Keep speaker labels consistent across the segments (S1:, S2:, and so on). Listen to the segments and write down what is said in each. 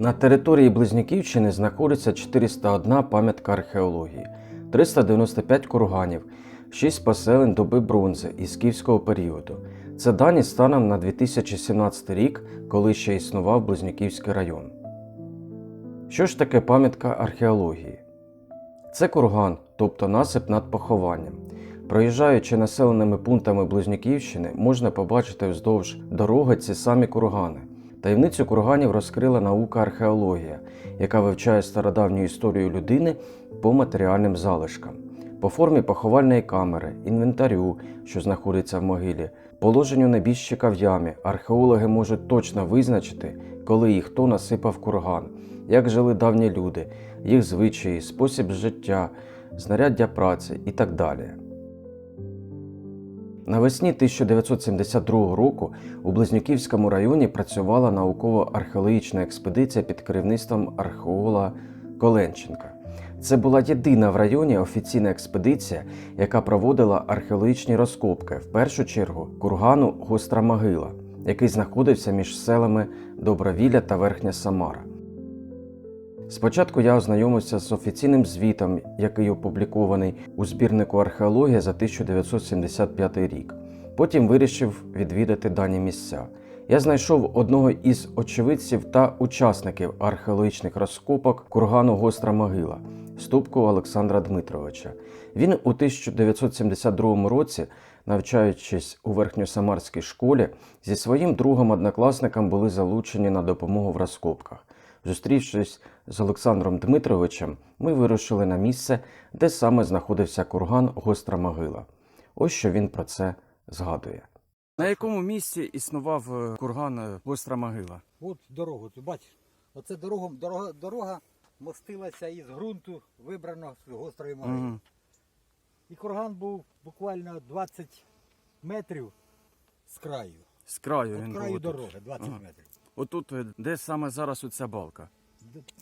S1: На території Близнюківщини знаходиться 401 пам'ятка археології, 395 курганів, 6 поселень доби бронзи і скіфського періоду. Це дані станом на 2017 рік, коли ще існував Близнюківський район. Що ж таке пам'ятка археології? Це курган, тобто насип над похованням. Проїжджаючи населеними пунктами Близнюківщини, можна побачити вздовж дороги ці самі кургани. Таємницю курганів розкрила наука археологія, яка вивчає стародавню історію людини по матеріальним залишкам, по формі поховальної камери, інвентарю, що знаходиться в могилі, положенню небіжчика в ямі. Археологи можуть точно визначити, коли і хто насипав курган, як жили давні люди, їх звичаї, спосіб життя, знаряддя праці і так далі. Навесні 1972 року у Близнюківському районі працювала науково-археологічна експедиція під керівництвом археолога Коленченка. Це була єдина в районі офіційна експедиція, яка проводила археологічні розкопки, в першу чергу кургану Гостра Могила, який знаходився між селами Добровілля та Верхня Самара. Спочатку я ознайомився з офіційним звітом, який опублікований у збірнику археологія за 1975 рік. Потім вирішив відвідати дані місця. Я знайшов одного із очевидців та учасників археологічних розкопок кургану Гостра Могила Ступку Олександра Дмитровича. Він у 1972 році, навчаючись у верхньосамарській школі, зі своїм другом-однокласником були залучені на допомогу в розкопках. Зустрівшись з Олександром Дмитровичем, ми вирушили на місце, де саме знаходився курган Гостра Могила. Ось що він про це згадує. На якому місці існував е, курган Гостра Могила?
S2: От дорогу, ти бачиш, оце дорога, дорога, дорога мостилася із ґрунту, вибрано з гострої могили.
S1: Угу.
S2: І курган був буквально 20 метрів з краю.
S1: З краю
S2: От
S1: він
S2: краю
S1: був.
S2: дороги, 20
S1: Ага.
S2: метрів.
S1: Отут, е, де саме зараз оця балка?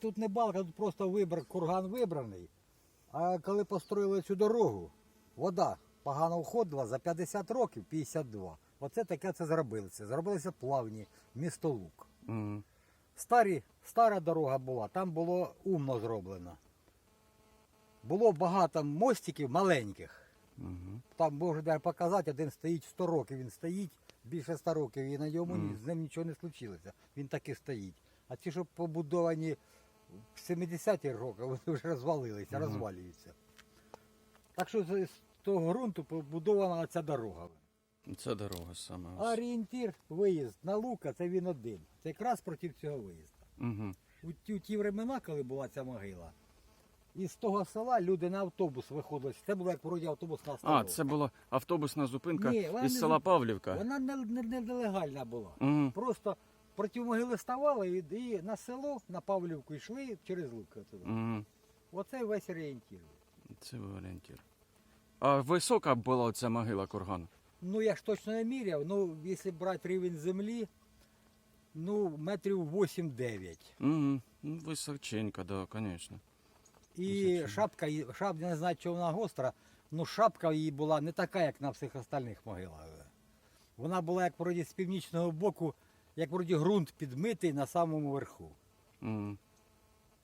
S2: Тут не балка, тут просто вибор, курган вибраний. А коли построїли цю дорогу, вода погано входила за 50 років, 52. Оце таке це зробилося. Зробилися плавні, місто Лук.
S1: Угу.
S2: Старі, стара дорога була, там було умно зроблено. Було багато мостиків маленьких.
S1: Угу.
S2: Там можу навіть показати, один стоїть 100 років, він стоїть більше 100 років, і на ньому ні-
S1: Мгм.
S2: з ним нічого не случилося. Він так і стоїть. А ті, що побудовані в 70-ті роки, вони вже розвалилися,
S1: Мгм.
S2: розвалюються. Так що з з того ґрунту побудована ця дорога.
S1: Це дорога саме.
S2: А орієнтир, виїзд на Лука, це він один. Це якраз проти цього виїзду.
S1: Угу.
S2: У ті, у ті времена, коли була ця могила, із того села люди на автобус виходили. Це було як вроді автобусна
S1: А,
S2: остановка.
S1: це була автобусна зупинка
S2: Ні, вона
S1: із села
S2: зу-
S1: Павлівка.
S2: Вона не, не, не нелегальна була.
S1: Угу.
S2: Просто проти могили ставали і, і на село, на Павлівку йшли через Лук. Туди.
S1: Угу.
S2: Оце весь орієнтір.
S1: Це орієнтір. А висока була ця могила кургану?
S2: Ну я ж точно не міряв, ну якщо брати рівень землі, ну метрів 8-9.
S1: Угу. Ну, височенька, да, звісно.
S2: І
S1: Височенька.
S2: шапка, її- шап, я не знаю, чи вона гостра, ну шапка її була не така, як на всіх остальних могилах. Вона була як вроді з північного боку, як вроді ґрунт підмитий на самому верху.
S1: Угу.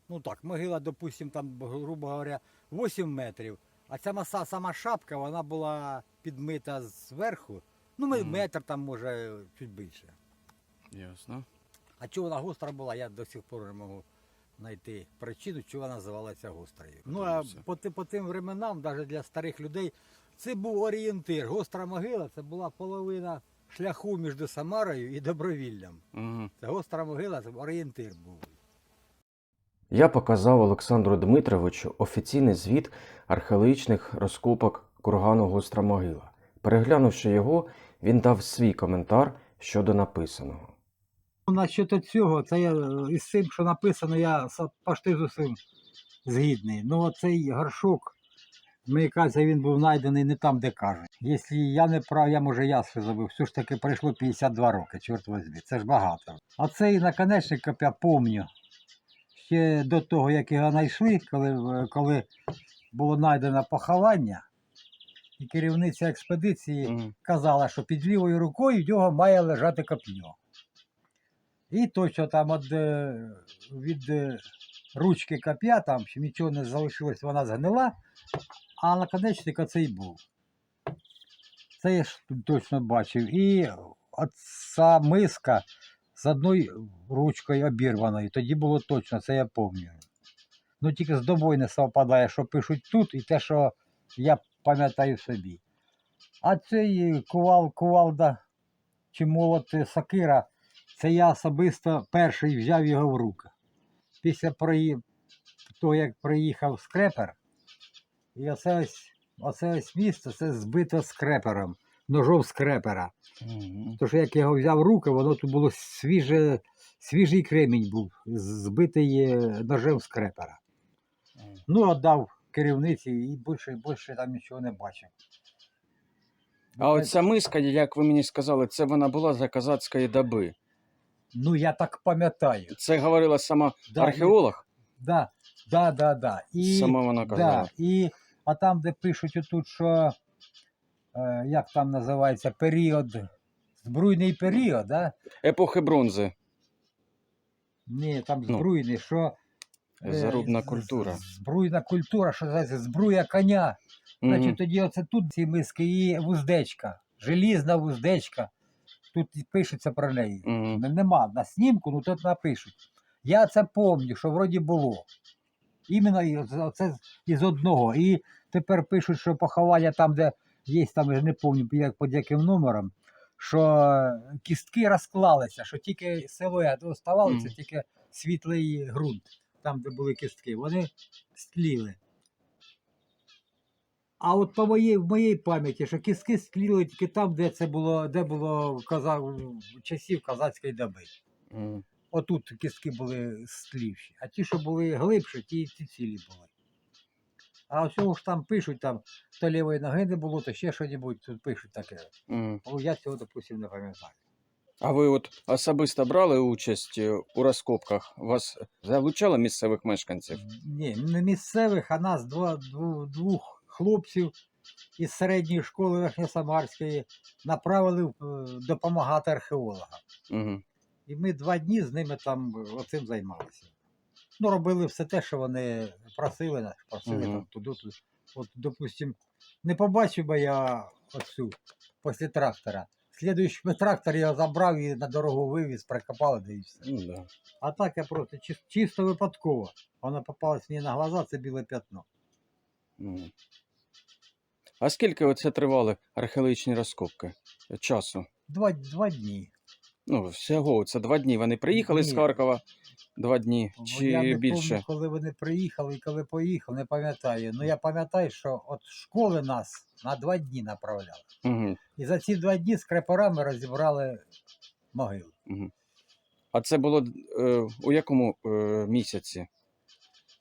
S2: Ну так, могила, допустим, там, грубо говоря, 8 метрів, а ця маса, сама шапка, вона була підмита зверху. Ну, ми- метр там, може, чуть більше.
S1: Ясно.
S2: А чого вона гостра була, я до сих пор не можу знайти причину, чого вона називалася гострою. Ну, а по, по тим временам, навіть для старих людей, це був орієнтир. Гостра могила це була половина шляху між Самарою і Добровіллям.
S1: Угу.
S2: Це гостра могила, це орієнтир був.
S1: Я показав Олександру Дмитровичу офіційний звіт археологічних розкопок кургану Гостра Могила. Переглянувши його, він дав свій коментар щодо написаного.
S2: Насчет цього, це я із цим, що написано, я почти з усім згідний. Ну, оцей горшок, мені кажеться, він був знайдений не там, де кажуть. Якщо я не прав, я може я ще забив. Все ж таки пройшло 52 роки, чорт возьми. Це ж багато. А цей наконечник, як я пам'ятаю, ще до того, як його знайшли, коли, е, коли було знайдено поховання, і керівниця експедиції казала, що під лівою рукою в нього має лежати коп'є. І точно там від, е, від е, ручки коп'я, там ще нічого не залишилось, вона згнила, а наконечник оцей був. Це я ж точно бачив. І оця миска з одною ручкою обірваною. Тоді було точно, це я пам'ятаю. Ну тільки з добою не совпадає, що пишуть тут, і те, що я пам'ятаю собі. А цей кувал, кувалда чи молот е, сокира, це я особисто перший взяв його в руки. Після того, як приїхав скрепер, і оце ось, оце ось місце це збито скрепером, ножом скрепера.
S1: Мгм.
S2: Тож як я його взяв в руки, воно тут було свіже, свіжий кремінь був, збитий е, ножем скрепера. Ну, віддав керівниці і більше, більше там нічого не бачив.
S1: А оця миска, як ви мені сказали, це вона була за козацької доби.
S2: Ну, я так пам'ятаю.
S1: Це говорила сама
S2: Да,
S1: археолог?
S2: Да, да, да, да. І,
S1: Сама вона казала.
S2: да, і, а там, де пишуть отут, що е, як там називається період, збруйний період, да?
S1: Епохи бронзи.
S2: Ні, там
S1: Ну.
S2: збруйний, що. е,
S1: Зарубна
S2: з- з-
S1: культура.
S2: Збруйна культура, що називається збруя коня.
S1: Мгм.
S2: Значить, тоді оце тут ці миски і вуздечка, желізна вуздечка. Тут і пишеться про неї.
S1: Мгм.
S2: Нема на снімку, ну тут напишуть. Я це пам'ятаю, що вроді було. Іменно з- із одного. І тепер пишуть, що поховання там, де є, там я не пам'ятаю як під яким номером, що кістки розклалися, що тільки силует оставалося, тільки світлий ґрунт, там, де були кістки. Вони стліли. А от по моїй, в моїй пам'яті, що кістки скліли тільки там, де це було, де було каза, часів козацької доби. Отут кістки були стлівші, а ті, що були глибші, ті, ті цілі були. А всього ж там пишуть, там то лівої ноги не було, то ще щось тут пишуть таке.
S1: Мгм.
S2: Ну, я цього, допустим, не пам'ятаю.
S1: А ви от особисто брали участь е, у розкопках? Вас залучали місцевих мешканців?
S2: Ні, не місцевих, а нас два, двох хлопців із середньої школи Верхньосамарської направили е, допомагати археологам.
S1: Угу.
S2: І ми два дні з ними там е, оцим займалися. Ну, робили все те, що вони просили нас, просили
S1: Мгм.
S2: там туди, туди. От, допустим, не побачив би я оцю після трактора. Слідуючий трактор я забрав і на дорогу вивіз, прикопали, да і все.
S1: Ну, да.
S2: А так я просто чис- чисто випадково. Вона попалась мені на глаза, це біле п'ятно.
S1: Мгм. А скільки оце тривали археологічні розкопки? Часу?
S2: Два, два дні.
S1: Ну, всього, це два дні. Вони приїхали з Харкова два дні
S2: Бо
S1: чи
S2: я не
S1: більше?
S2: пам'ятаю, коли вони приїхали і коли поїхали, не пам'ятаю. Ну я пам'ятаю, що от школи нас на два дні направляли.
S1: Угу.
S2: І за ці два дні з крепарами розібрали могили.
S1: А це було е, у якому е, місяці?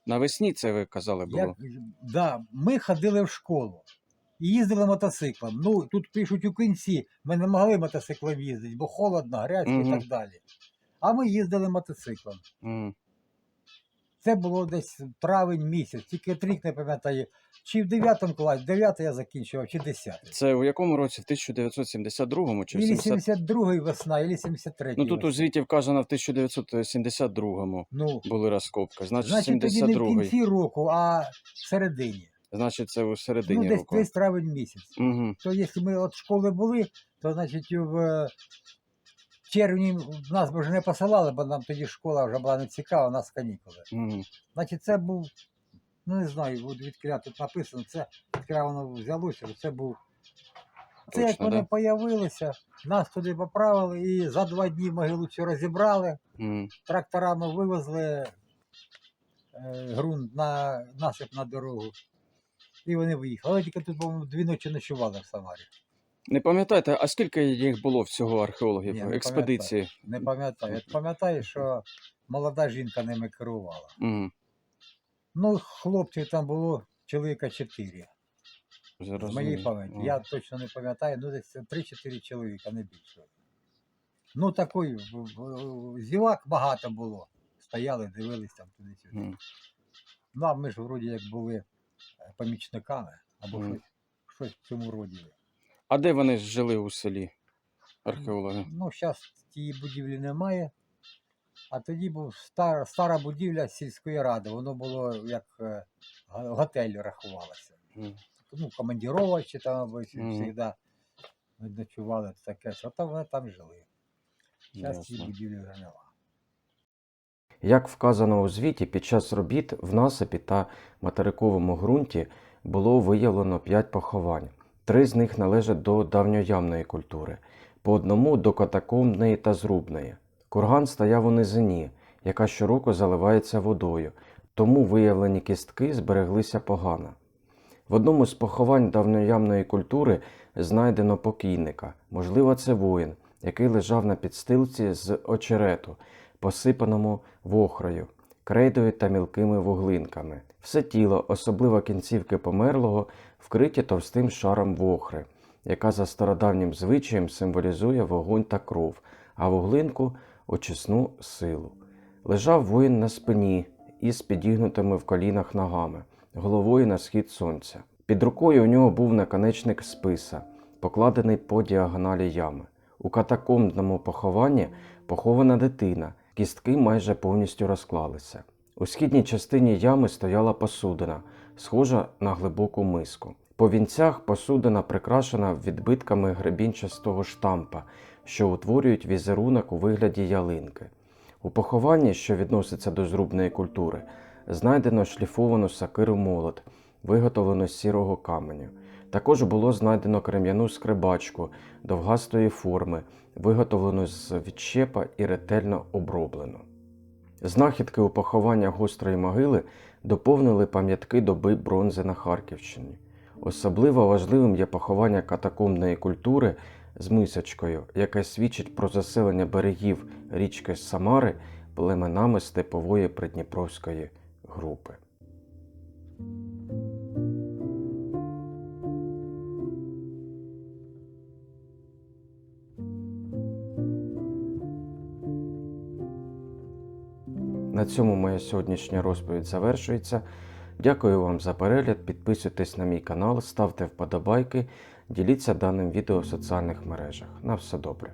S1: Навесні це ви казали було?
S2: Як, да, ми ходили в школу і їздили мотоциклом. Ну, тут пишуть у кінці, ми не могли мотоциклом їздити, бо холодно, грязь
S1: Мгм.
S2: і так далі. А ми їздили мотоциклом.
S1: Мгм.
S2: Це було десь травень місяць, тільки рік не пам'ятаю, чи в 9 класі, 9 я закінчував, чи 10.
S1: Це у якому році? В 1972 чи в
S2: Ілі
S1: 70...
S2: 72 весна, ілі 73
S1: Ну тут у звіті вказано в 1972
S2: Ну,
S1: були розкопки. Значить,
S2: значить, тоді не в кінці року, а в середині.
S1: Значить, це у
S2: Ну,
S1: середині
S2: десь,
S1: року.
S2: десь травень місяць.
S1: Угу.
S2: То якщо ми від школи були, то значить в е, червні нас би вже не посилали, бо нам тоді школа вже була не цікава, у нас канікули.
S1: Угу.
S2: Значить, це був, ну не знаю, відкря тут написано, це відкря воно взялося, це був. Це як
S1: Точно,
S2: вони
S1: да?
S2: появилися, нас туди поправили і за два дні могилу цю розібрали,
S1: Угу.
S2: тракторами вивезли е, ґрунт на насип на дорогу. І вони виїхали. Але тільки тут, по-моєму, дві ночі ночували в Самарі.
S1: Не пам'ятаєте, а скільки їх було всього археологів
S2: Ні, не
S1: експедиції?
S2: Не пам'ятаю. От пам'ятаю, що молода жінка ними керувала.
S1: Угу.
S2: Ну, хлопців там було чоловіка чотири. З моєї
S1: Зрозумів.
S2: пам'яті.
S1: Ага.
S2: Я точно не пам'ятаю, ну десь 3-4 чоловіка, не більше. Ну, такий в- в- зівак багато було. Стояли, дивились там туди-сюди.
S1: Мгм.
S2: Ну, а ми ж вроді як були помічниками або
S1: Мгм.
S2: щось, щось в цьому роді.
S1: А де вони жили у селі? Археологи?
S2: Ну, зараз тієї будівлі немає. А тоді був стара, стара будівля сільської ради. Воно було як е, готель рахувалося. Ну, командіровачі там завжди ми ночували таке. Що там вони там жили. Зараз ці будівлі вже нема.
S1: Як вказано у звіті, під час робіт в насипі та материковому ґрунті було виявлено 5 поховань. Три з них належать до давньоямної культури, по одному до катакомбної та зрубної. Курган стояв у низині, яка щороку заливається водою, тому виявлені кістки збереглися погано. В одному з поховань давньоямної культури знайдено покійника, можливо, це воїн, який лежав на підстилці з очерету, посипаному вохрою, крейдою та мілкими вуглинками. Все тіло, особливо кінцівки померлого, вкриті товстим шаром вохри, яка за стародавнім звичаєм символізує вогонь та кров, а вуглинку очисну силу. Лежав воїн на спині із підігнутими в колінах ногами, головою на схід сонця. Під рукою у нього був наконечник списа, покладений по діагоналі ями. У катакомбному похованні похована дитина, кістки майже повністю розклалися. У східній частині ями стояла посудина, схожа на глибоку миску. По вінцях посудина прикрашена відбитками гребінчастого штампа, що утворюють візерунок у вигляді ялинки. У похованні, що відноситься до зрубної культури, знайдено шліфовану сакиру молот, виготовлену з сірого каменю. Також було знайдено крем'яну скрибачку довгастої форми, виготовлену з відщепа і ретельно оброблену. Знахідки у поховання гострої могили доповнили пам'ятки доби бронзи на Харківщині. Особливо важливим є поховання катакомбної культури з мисочкою, яке свідчить про заселення берегів річки Самари племенами степової придніпровської групи. На цьому моя сьогоднішня розповідь завершується. Дякую вам за перегляд. Підписуйтесь на мій канал, ставте вподобайки, діліться даним відео в соціальних мережах. На все добре.